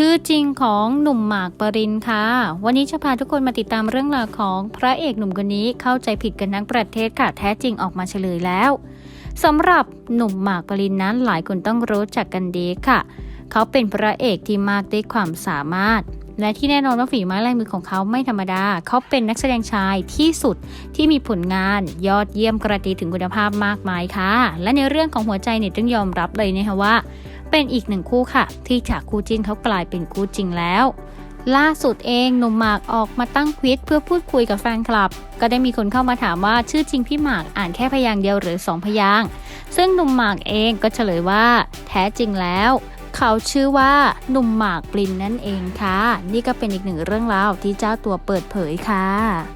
ชื่อจริงของหนุ่มหมากปรินค่ะ วันนี้จะพาทุกคนมาติดตามเรื่องราวของพระเอกหนุ่มคนนี้เข้าใจผิดกันทั้งประเทศค่ะ แท้จริงออกมาเฉลยแล้วสำหรับหนุ่มหมากปรินนั้นหลายคนต้องรู้จักกันดีค่ะ เขาเป็นพระเอกที่มากด้วยความสามารถ และที่แน่นอนว่าฝีไม้ลายมือของเขาไม่ธรรมดา เขาเป็นนักแสดงชายที่สุดที่มีผลงานยอดเยี่ยมกระตีถึงคุณภาพมากมายค่ะ และในเรื่องของหัวใจเนี่ยต้องยอมรับเลยนะคะว่า เป็นอีกหนึ่งคู่ค่ะ ที่จากคู่จิ้นเขากลายเป็นคู่จริงแล้ว ล่าสุดเองหนุ่มหมากออกมาตั้งควิดเพื่อพูดคุยกับแฟนคลับ ก็ได้มีคนเข้ามาถามว่าชื่อจริงพี่หมากอ่านแค่พยางค์เดียวหรือสองพยางค์ซึ่งหนุ่มหมากเองก็เฉลยว่า แท้จริงแล้วเขาชื่อว่าหนุ่มหมากปลินนั่นเองค่ะ นี่ก็เป็นอีกหนึ่งเรื่องราวที่เจ้าตัวเปิดเผยค่ะ